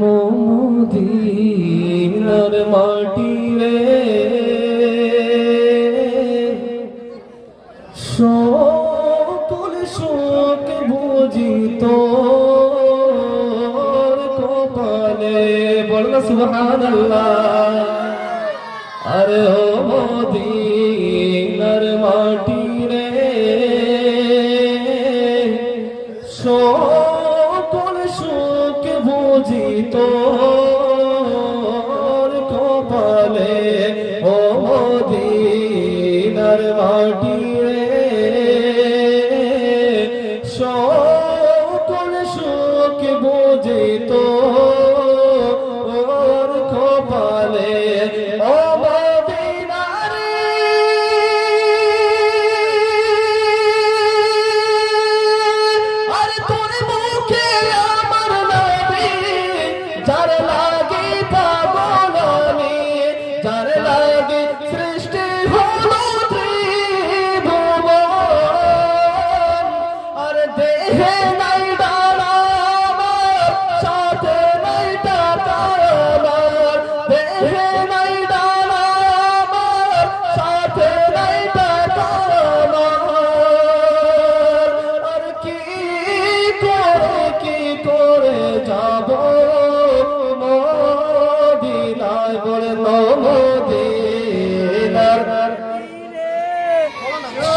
মোদিনার মাটি রে সকল শোক বুঝিত কপালে। বল না সুবহান আল্লাহ আরে ও মোদিনার মাটি তোর কপালে ও মদিনার মাটি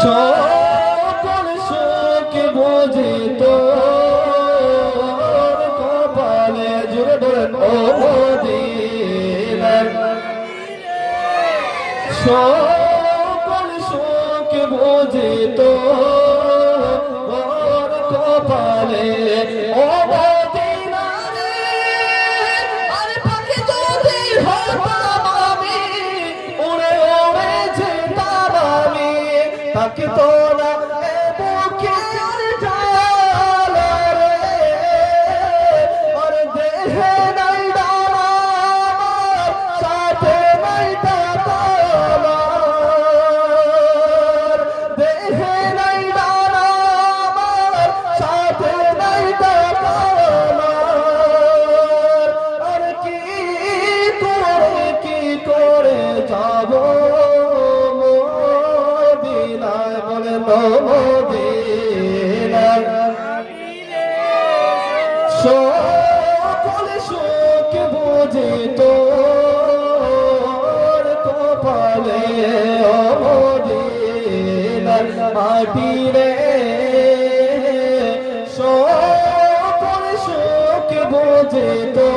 সকল শোকে বোঝে তো। কপালে জুড়ে বলেন ও সকল শোকে বোঝে তো। Aqui tô. যে তোর কপালে অমদিনার মাটি রে। শোক বোঝে তোর